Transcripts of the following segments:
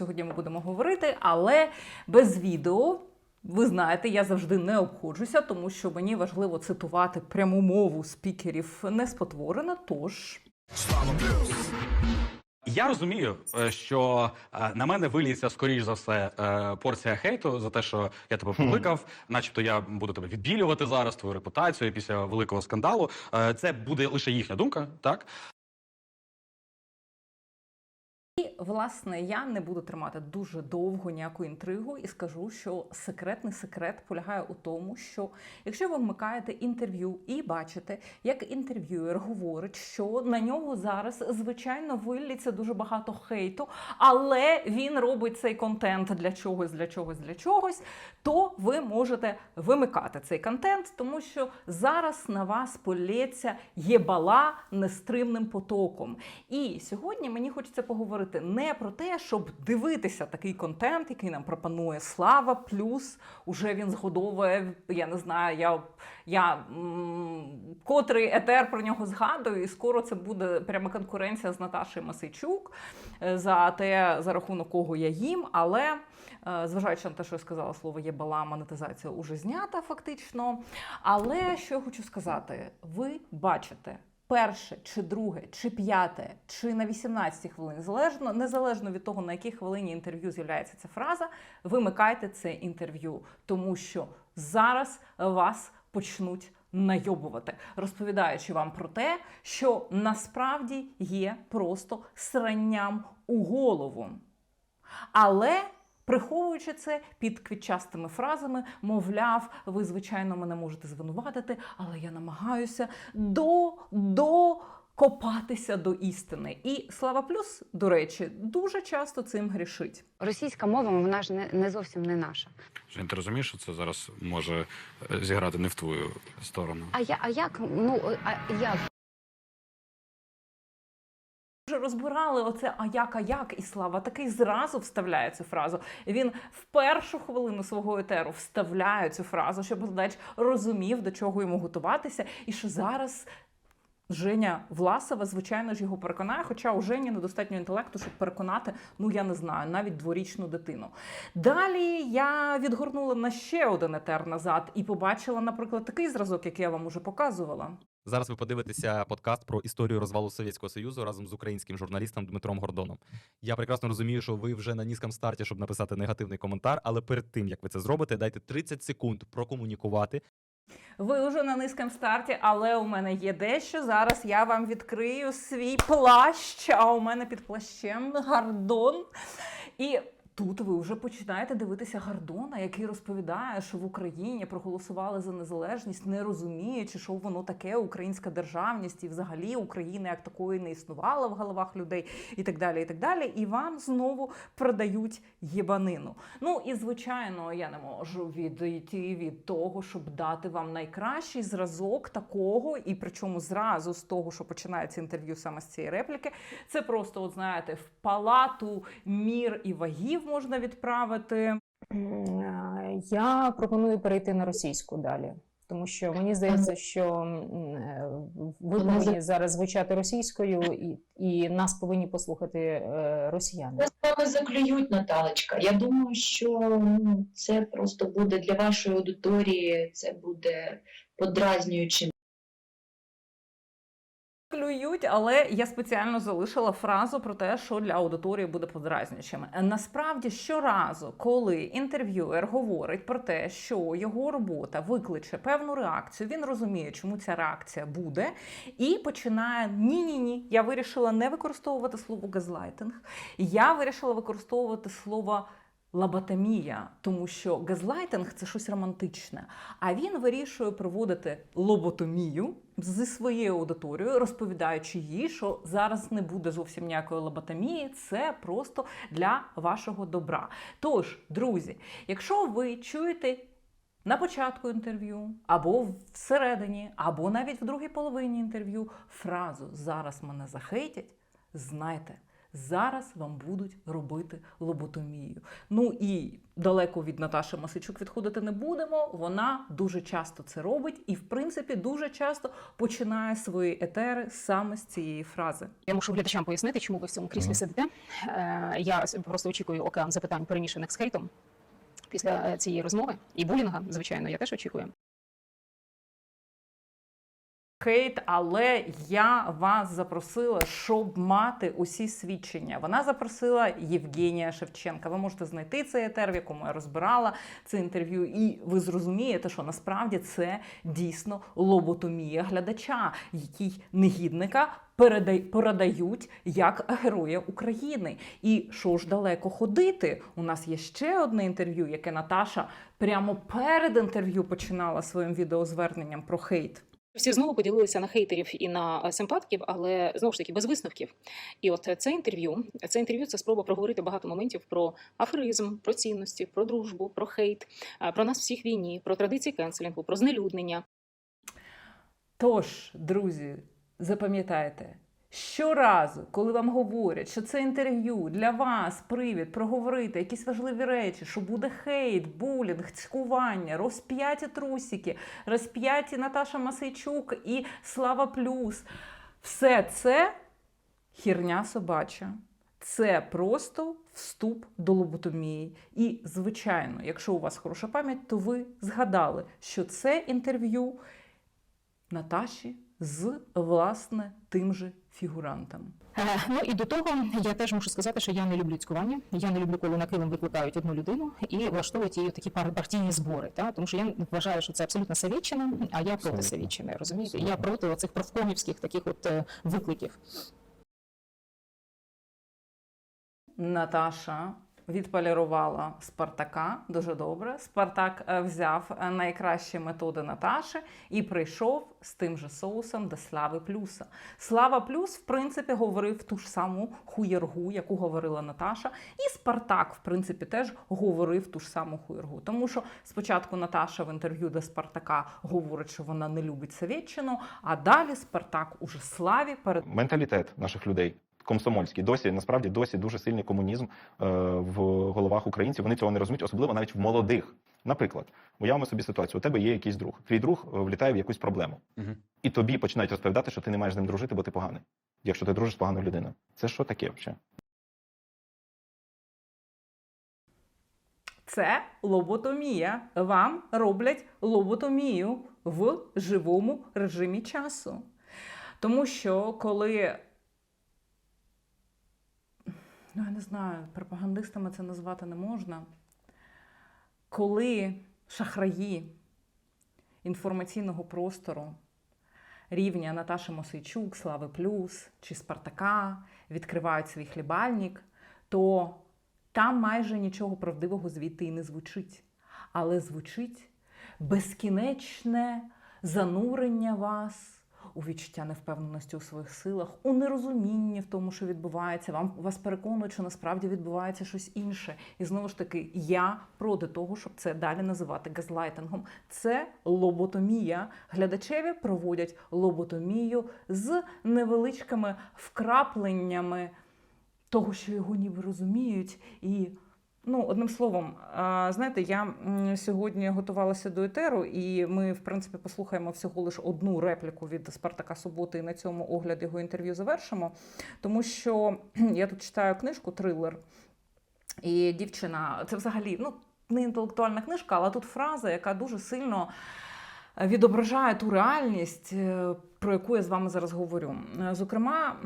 сьогодні ми будемо говорити, але без відео. Ви знаєте, я завжди не обходжуся, тому що мені важливо цитувати пряму мову спікерів не спотворено. Тож Я розумію, е, що е, на мене виліється, скоріш за все, е, порція хейту за те, що я тебе покликав, начебто я буду тебе відбілювати зараз, твою репутацію після великого скандалу. Це буде лише їхня думка, так? Власне, я не буду тримати дуже довго ніяку інтригу і скажу, що секретний секрет полягає у тому, що якщо ви вмикаєте інтерв'ю і бачите, як інтерв'юер говорить, що на нього зараз звичайно виллється дуже багато хейту, але він робить цей контент для чогось, для чогось, для чогось, то ви можете вимикати цей контент, тому що зараз на вас полється єбала нестримним потоком. І сьогодні мені хочеться поговорити не про те, щоб дивитися такий контент, який нам пропонує Слава, плюс уже він згодовує, я не знаю, я, я м, котрий етер про нього згадую, і скоро це буде пряма конкуренція з Наташею Масейчук е, за те, за рахунок кого я їм, але. е, Зважаючи на те, що я сказала, слово є бала, монетизація уже знята фактично. Але що я хочу сказати, ви бачите перше, чи друге, чи п'яте, чи на 18 хвилин, залежно незалежно від того, на якій хвилині інтерв'ю з'являється ця фраза, вимикайте це інтерв'ю, тому що зараз вас почнуть. Найобувати, розповідаючи вам про те, що насправді є просто сранням у голову. Але приховуючи це під квітчастими фразами, мовляв, ви, звичайно, мене можете звинуватити, але я намагаюся до, до копатися до істини. І Слава Плюс, до речі, дуже часто цим грішить. Російська мова, вона ж не, не зовсім не наша. Жень, ти розумієш, що це зараз може е, зіграти не в твою сторону? А я, а як? Ну а як? Вже розбирали оце а як, а як, і Слава такий зразу вставляє цю фразу. Він в першу хвилину свого етеру вставляє цю фразу, щоб глядач розумів, до чого йому готуватися, і що зараз. Женя Власова, звичайно ж, його переконає, хоча у Жені недостатньо інтелекту, щоб переконати, ну я не знаю, навіть дворічну дитину. Далі я відгорнула на ще один етер назад і побачила, наприклад, такий зразок, який я вам уже показувала. Зараз ви подивитеся подкаст про історію розвалу Совєтського Союзу разом з українським журналістом Дмитром Гордоном. Я прекрасно розумію, що ви вже на низькому старті, щоб написати негативний коментар, але перед тим як ви це зробите, дайте 30 секунд прокомунікувати. Ви вже на низькому старті, але у мене є дещо. Зараз я вам відкрию свій плащ, а у мене під плащем гардон. І тут ви вже починаєте дивитися Гардона, який розповідає, що в Україні проголосували за незалежність, не розуміючи, що воно таке українська державність, і взагалі України як такої не існувало в головах людей, і так далі. І так далі. І вам знову продають єбанину. Ну і звичайно, я не можу відійти від того, щоб дати вам найкращий зразок такого, і причому зразу з того, що починається інтерв'ю саме з цієї репліки. Це просто, от знаєте, в палату мір і вагів можна відправити. Е, Я пропоную перейти на російську далі, тому що мені здається, що е, ви повинні зараз звучати російською, і, і нас повинні послухати е, росіяни. Нас вами заклюють, Наталочка. Я думаю, що ну, це просто буде для вашої аудиторії, це буде подразнюючим. Клюють, але я спеціально залишила фразу про те, що для аудиторії буде подразнюючим. Насправді, щоразу, коли інтерв'юер говорить про те, що його робота викличе певну реакцію, він розуміє, чому ця реакція буде, і починає ні, ні, ні. Я вирішила не використовувати слово газлайтинг. Я вирішила використовувати слово. Лоботомія, тому що газлайтинг це щось романтичне. А він вирішує проводити лоботомію зі своєю аудиторією, розповідаючи їй, що зараз не буде зовсім ніякої лоботомії, це просто для вашого добра. Тож, друзі, якщо ви чуєте. На початку інтерв'ю, або всередині, або навіть в другій половині інтерв'ю фразу зараз мене захейтять, знайте, Зараз вам будуть робити лоботомію. Ну і далеко від Наташі Масичук відходити не будемо. Вона дуже часто це робить і, в принципі, дуже часто починає свої етери саме з цієї фрази. Я мушу глядачам пояснити, чому ви в цьому кріслі сидите. Е, Я просто очікую океан запитань, перемішаних з хейтом після е, цієї розмови. І булінга, звичайно, я теж очікую. Хейт, але я вас запросила, щоб мати усі свідчення. Вона запросила Євгенія Шевченка. Ви можете знайти цей етер, в якому я розбирала це інтерв'ю, і ви зрозумієте, що насправді це дійсно лоботомія глядача, який негідника передають як героя України. І що ж далеко ходити? У нас є ще одне інтерв'ю, яке Наташа прямо перед інтерв'ю починала своїм відеозверненням про хейт. Всі знову поділилися на хейтерів і на симпатків, симпатиків, але знову ж таки без висновків. І от це інтерв'ю, це інтерв'ю це спроба проговорити багато моментів про аферизм, про цінності, про дружбу, про хейт, е, про нас всіх війні, про традиції кенселінгу, про знелюднення. Тож, друзі, запам'ятайте, щоразу, коли вам говорять, що це інтерв'ю для вас привід проговорити якісь важливі речі, що буде хейт, булінг, цькування, розп'яті трусики, розп'яті Наташа Масейчук і Слава Плюс, все це хірня собача. Це просто вступ до лоботомії. І, звичайно, якщо у вас хороша пам'ять, то ви згадали, що це інтерв'ю Наташі з власне тим же фігурантом. Е, Ну і до того я теж мушу сказати, що я не люблю цькування. Я не люблю, коли на килим викликають одну людину і влаштовують її такі пар- партійні збори. Та? Тому що я вважаю, що це абсолютно Савєтчина, а я проти Абсолютно. Розумієте? Я проти оцих профкомівських таких от е, викликів. Наташа відполірувала Спартака дуже добре. Спартак е, взяв е, найкращі методи Наташі і прийшов з тим же соусом до Слави Плюса. Слава Плюс, в принципі, говорив ту ж саму хуєргу, яку говорила Наташа, і Спартак, в принципі, теж говорив ту ж саму хуєргу. Тому що спочатку Наташа в інтерв'ю до Спартака говорить, що вона не любить Совєтщину, а далі Спартак уже Славі перед менталітет наших людей. Комсомольський досі насправді досі дуже сильний комунізм е, в головах українців. Вони цього не розуміють, особливо навіть в молодих. Наприклад, уявимо собі ситуацію: у тебе є якийсь друг. Твій друг е, влітає в якусь проблему, Мгм. і тобі починають розповідати, що ти не маєш з ним дружити, бо ти поганий. Якщо ти дружиш з поганою людиною, це що таке взагалі? Це лоботомія. Вам роблять лоботомію в живому режимі часу. Тому що коли. Ну, я не знаю, пропагандистами це назвати не можна. Коли шахраї інформаційного простору рівня Наташі Мосейчук, Слави Плюс чи Спартака відкривають свій хлібальник, то там майже нічого правдивого звідти і не звучить. Але звучить безкінечне занурення вас у відчуття невпевненості у своїх силах, у нерозумінні в тому, що відбувається. Вам вас переконують, що насправді відбувається щось інше. І знову ж таки, я проти того, щоб це далі називати газлайтингом. Це лоботомія. Глядачеві проводять лоботомію з невеличкими вкрапленнями того, що його ніби розуміють, і ну, одним словом, знаєте, я сьогодні готувалася до етеру, і ми, в принципі, послухаємо всього лише одну репліку від Спартака Суботи, і на цьому огляд його інтерв'ю завершимо. Тому що я тут читаю книжку Трилер, і дівчина, це взагалі ну, не інтелектуальна книжка, але тут фраза, яка дуже сильно відображає ту реальність, е, про яку я з вами зараз говорю. Е, Зокрема,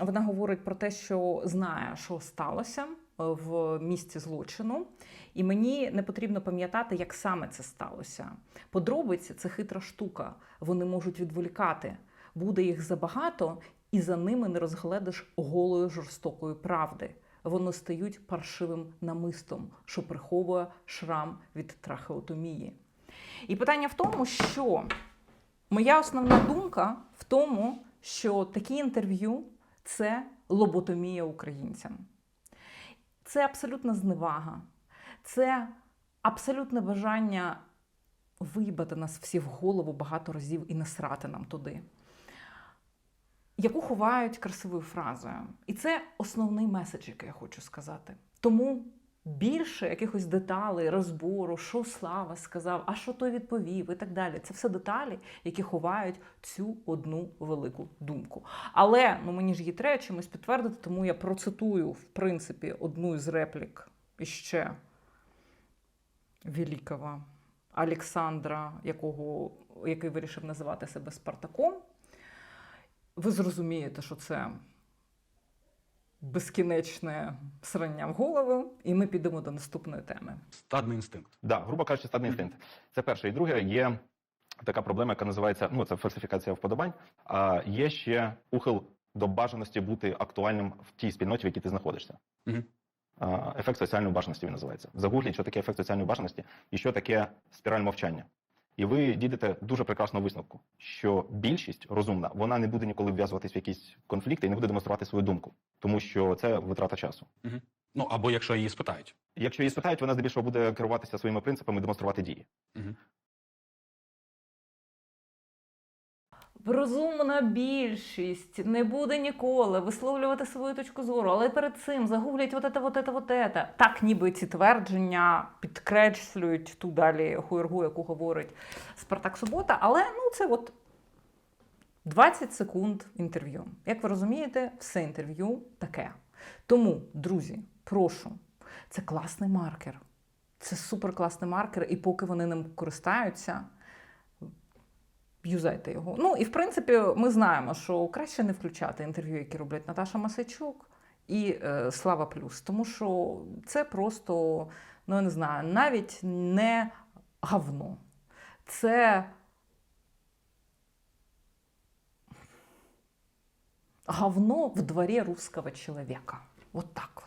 вона говорить про те, що знає, що сталося в місці злочину, і мені не потрібно пам'ятати, як саме це сталося. Подробиці це хитра штука. Вони можуть відволікати. Буде їх забагато, і за ними не розгледиш голої жорстокої правди. Вони стають паршивим намистом, що приховує шрам від трахеотомії. І питання в тому, що моя основна думка в тому, що такі інтерв'ю це лоботомія українцям. Це абсолютна зневага, це абсолютне бажання виїбати нас всі в голову багато разів і насрати нам туди. яку ховають красивою фразою. І це основний меседж, який я хочу сказати. Тому більше якихось деталей, розбору, що Слава сказав, а що той відповів, і так далі. Це все деталі, які ховають цю одну велику думку. Але ну мені ж її треба чимось підтвердити, тому я процитую в принципі одну із реплік іще великого Олександра, якого, який вирішив називати себе Спартаком. Ви зрозумієте, що це безкінечне срання в голову, і ми підемо до наступної теми. Стадний інстинкт. Да, грубо кажучи, стадний інстинкт. Це перше. І друге, є така проблема, яка називається ну це фальсифікація вподобань. А є ще ухил до бажаності бути актуальним в тій спільноті, в якій ти знаходишся. А, Ефект соціальної бажаності він називається. Загугліть, що таке ефект соціальної бажаності і що таке спіраль мовчання. І ви дійдете дуже прекрасного висновку, що більшість розумна, вона не буде ніколи вв'язуватись в якісь конфлікти і не буде демонструвати свою думку, тому що це витрата часу. Ну або якщо її спитають. Якщо її спитають, вона здебільшого буде керуватися своїми принципами і демонструвати дії. Розумна більшість не буде ніколи висловлювати свою точку зору, але перед цим загуглять вот это, вот это, вот это. Так, ніби ці твердження підкреслюють ту далі хуйргу, яку говорить Спартак Субота. Але ну це от 20 секунд інтерв'ю. Як ви розумієте, все інтерв'ю таке. Тому, друзі, прошу, це класний маркер. Це супер класний маркер, і поки вони ним користаються, юзайте його. Ну і в принципі, ми знаємо, що краще не включати інтерв'ю, які роблять Наташа Масичук і е, Слава Плюс, тому що це просто, ну я не знаю, навіть не говно. Це говно в дворі русского чоловіка. Вот так от.